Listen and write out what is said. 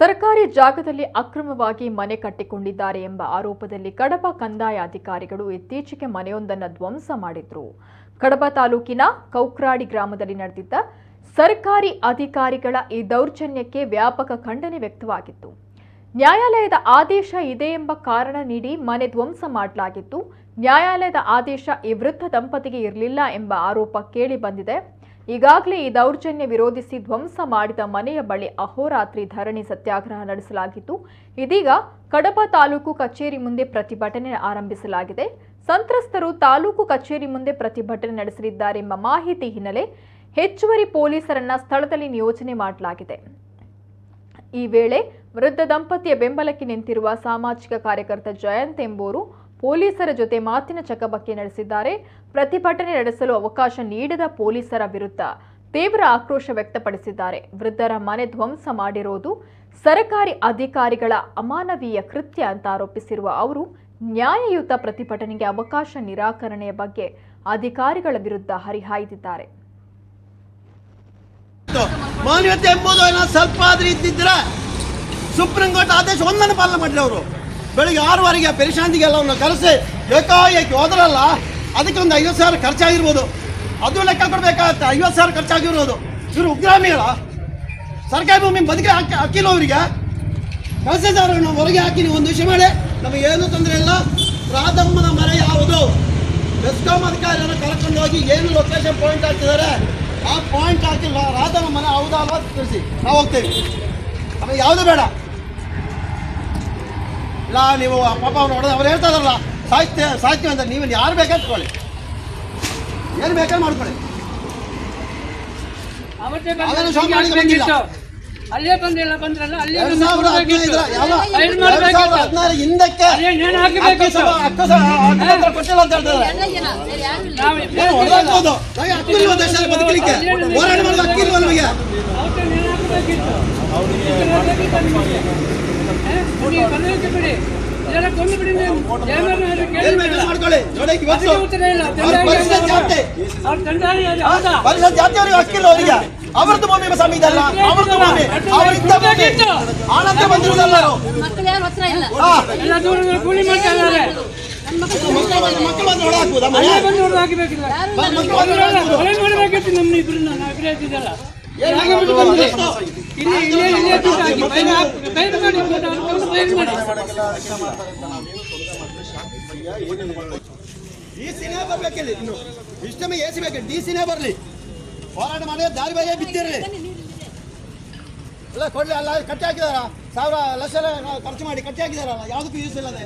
ಸರ್ಕಾರಿ ಜಾಗದಲ್ಲಿ ಅಕ್ರಮವಾಗಿ ಮನೆ ಕಟ್ಟಿಕೊಂಡಿದ್ದಾರೆ ಎಂಬ ಆರೋಪದಲ್ಲಿ ಕಡಬ ಕಂದಾಯ ಅಧಿಕಾರಿಗಳು ಇತ್ತೀಚೆಗೆ ಮನೆಯೊಂದನ್ನು ಧ್ವಂಸ ಮಾಡಿದ್ರು. ಕಡಬ ತಾಲೂಕಿನ ಕೌಕ್ರಾಡಿ ಗ್ರಾಮದಲ್ಲಿ ನಡೆದಿದ್ದ ಸರ್ಕಾರಿ ಅಧಿಕಾರಿಗಳ ಈ ದೌರ್ಜನ್ಯಕ್ಕೆ ವ್ಯಾಪಕ ಖಂಡನೆ ವ್ಯಕ್ತವಾಗಿತ್ತು. ನ್ಯಾಯಾಲಯದ ಆದೇಶ ಇದೆ ಎಂಬ ಕಾರಣ ನೀಡಿ ಮನೆ ಧ್ವಂಸ ಮಾಡಲಾಗಿತ್ತು. ನ್ಯಾಯಾಲಯದ ಆದೇಶ ಈ ವೃದ್ಧ ದಂಪತಿಗೆ ಇರಲಿಲ್ಲ ಎಂಬ ಆರೋಪ ಕೇಳಿ ಬಂದಿದೆ. ಈಗಾಗಲೇ ಈ ದೌರ್ಜನ್ಯ ವಿರೋಧಿಸಿ ಧ್ವಂಸ ಮಾಡಿದ ಮನೆಯ ಬಳಿ ಅಹೋರಾತ್ರಿ ಧರಣಿ ಸತ್ಯಾಗ್ರಹ ನಡೆಸಲಾಗಿತ್ತು. ಇದೀಗ ಕಡಬ ತಾಲೂಕು ಕಚೇರಿ ಮುಂದೆ ಪ್ರತಿಭಟನೆ ಆರಂಭಿಸಲಾಗಿದೆ. ಸಂತ್ರಸ್ತರು ತಾಲೂಕು ಕಚೇರಿ ಮುಂದೆ ಪ್ರತಿಭಟನೆ ನಡೆಸಲಿದ್ದಾರೆ ಎಂಬ ಮಾಹಿತಿ ಹಿನ್ನೆಲೆ ಹೆಚ್ಚುವರಿ ಪೊಲೀಸರನ್ನ ಸ್ಥಳದಲ್ಲಿ ನಿಯೋಜನೆ ಮಾಡಲಾಗಿದೆ. ಈ ವೇಳೆ ವೃದ್ಧ ದಂಪತಿಯ ಬೆಂಬಲಕ್ಕೆ ನಿಂತಿರುವ ಸಾಮಾಜಿಕ ಕಾರ್ಯಕರ್ತ ಜಯಂತ್ ಎಂಬುವರು ಪೊಲೀಸರ ಜೊತೆ ಮಾತಿನ ಚಕಮಕಿ ನಡೆಸಿದ್ದಾರೆ. ಪ್ರತಿಭಟನೆ ನಡೆಸಲು ಅವಕಾಶ ನೀಡದ ಪೊಲೀಸರ ವಿರುದ್ಧ ತೀವ್ರ ಆಕ್ರೋಶ ವ್ಯಕ್ತಪಡಿಸಿದ್ದಾರೆ. ವೃದ್ಧರ ಮನೆ ಧ್ವಂಸ ಮಾಡಿರೋದು ಸರಕಾರಿ ಅಧಿಕಾರಿಗಳ ಅಮಾನವೀಯ ಕೃತ್ಯ ಅಂತ ಆರೋಪಿಸಿರುವ ಅವರು, ನ್ಯಾಯಯುತ ಪ್ರತಿಭಟನೆಗೆ ಅವಕಾಶ ನಿರಾಕರಣೆಯ ಬಗ್ಗೆ ಅಧಿಕಾರಿಗಳ ವಿರುದ್ಧ ಹರಿಹಾಯ್ದಿದ್ದಾರೆ. ಸುಪ್ರೀಂ ಕೋರ್ಟ್ ಆದೇಶ ಒಂದನ್ನು ಪಾಲನೆ ಮಾಡಿದ್ರೆ ಅವರು. ಬೆಳಿಗ್ಗೆ ಆರುವರೆಗೆ ಪೆರಿಶಾಂತಿಗೆಲ್ಲ ಅವ್ರನ್ನ ಕರೆಸಿ ಏಕಾಏಕಿ ಹೋದ್ರಲ್ಲ ಅದಕ್ಕೆ ಒಂದು ಐವತ್ತು ಸಾವಿರ ಖರ್ಚಾಗಿರ್ಬೋದು. ಅದು ಲೆಕ್ಕ ಕೊಡ್ಬೇಕಾಗತ್ತೆ, ಐವತ್ತು ಸಾವಿರ ಖರ್ಚಾಗಿರ್ಬೋದು ಇವರು ಉಗ್ರಾಮಿಗಳ ಸರ್ಕಾರಿ ಭೂಮಿ ಬದುಕಿ ಹಾಕಿ, ಹಾಕಿಲ್ಲ ಅವರಿಗೆ. ಕಳಿಸಿದವರನ್ನು ಹೊರಗೆ ಹಾಕಿ ನೀವು ಒಂದು ವಿಷಯ ಮಾಡಿ, ನಮಗೆ ಏನು ತೊಂದರೆ ಇಲ್ಲ. ರಾಧಮ್ಮನ ಮನೆ ಯಾವುದು? ಬೆಸ್ಕಾಂ ಅಧಿಕಾರಿಯನ್ನು ಕರ್ಕೊಂಡು ಹೋಗಿ ಏನು ಲೊಕೇಶನ್ ಪಾಯಿಂಟ್ ಹಾಕಿದ್ದಾರೆ ಆ ಪಾಯಿಂಟ್ ಹಾಕಿಲ್ಲ ರಾಧಮ್ಮ ಮನೆ ಹೌದಾ ಅಲ್ವಾ ತಿಳಿಸಿ. ನಾವು ಹೋಗ್ತೇವೆ. ನಮಗೆ ಯಾವುದು ಬೇಡ. ಇಲ್ಲ ನೀವು ಪಾಪ ಅವ್ರು ಹೊಡೆದ ಅವ್ರು ಹೇಳ್ತಾ ಇದಾರಲ್ಲ ಸಾಹಿತ್ಯ ಸಾಹಿತ್ಯ ಅಂತ ನೀವು ಯಾರು ಬೇಕಾದ್ರೆ ತಗೊಳ್ಳಿ ಏನು ಬೇಕಾದ್ರೆ ಮಾಡ್ಕೊಳ್ಳಿ. ಅಲ್ಲೇ ಬಂದಿಲ್ಲ. ಬಂದ್ರಲ್ಲ ಅಲ್ಲೇ ಹದಿನಾರು ಹಿಂದಕ್ಕೆ ಕೊಟ್ಟಿಲ್ಲ ಅಂತ ಹೇಳ್ತಾರೆ. ಬದುಕಲಿಕ್ಕೆ. ಹೋರಾಟ ಮಾಡೋದು ನಮಗೆ ನೀವು ಬಂದೋಕೆ ಬಿಡಿ. ಇದೆಲ್ಲ ಕೊಂದು ಬಿಡಿ ನೀವು. ಏನಾದ್ರು ಕೇಳಿ ಮಾಡ್ಕೊಳ್ಳಿ. ನೋಡಿ ಇವತ್ತು ಉತ್ತರ ಇಲ್ಲ. ಪರಿಷತ್ ಜಾತಿ. ಅವ್ರ ತಂದಾಳಿ ಅದು ಹೌದಾ? ಪರಿಷತ್ ಜಾತಿಯವರಿಗೆ ಹಕ್ಕಿಲ್ಲ ಅವರಿಗೆ. ಅವರದ್ದು ಭೂಮಿ ಸ್ವಾಮಿ ಇದಲ್ಲ. ಅವರದ್ದು ಭೂಮಿ ಅವರಿದ್ದ ಭೂಮಿ ಆನಂದ ಬಂದಿರುವುದಲ್ಲ ಮಕ್ಕಳು ಯಾರು ಹತ್ರ ಇಲ್ಲ? ಎಲ್ಲ ದೂರದಲ್ಲಿ ಕೂಲಿ ಮಾಡ್ತಾ ಇದ್ದಾರೆ. ಮಕ್ಕಳು ಮಕ್ಕಳು ಬಂದು ಹೊಡೆದಾಕ್ಬೋದಾ ಮನೆ ಅಲ್ಲೇ ಬಂದು ಹೊಡೆದು ಹಾಕಬೇಕಿಲ್ಲ. ಮಕ್ಕಳು ಬಂದು ಅವರೆಲ್ಲ ಹೊಡೆದಾಕ್ಬೋದು. ಕೊಲೆ ಮಾಡಬೇಕಿತ್ತು ನಮ್ಮ ಇಬ್ಬರನ್ನ ನಾವು ಡಿ ಸಿನೇ ಬರ್ಬೇಕಿಲ್ಲ ಇನ್ನು ಇಷ್ಟಮೇ ಎ ಸಿ ಬೇಕು ಡಿ ಸಿನೇ ಬರಲಿ ಹೋರಾಟ ಮಾಡಿ ದಾರಿ ಬಾಯಿಗೆ ಬಿದ್ದಿರಲಿ ಎಲ್ಲ ಕೊಡ್ಲಿ ಅಲ್ಲ ಕಟ್ಟಿ ಹಾಕಿದಾರ ಸಾವಿರ ಲಕ್ಷ ಖರ್ಚು ಮಾಡಿ ಕಟ್ಟಿ ಹಾಕಿದಾರಲ್ಲ ಯಾವುದಕ್ಕೂ ಯೂಸ್ ಇಲ್ಲದೆ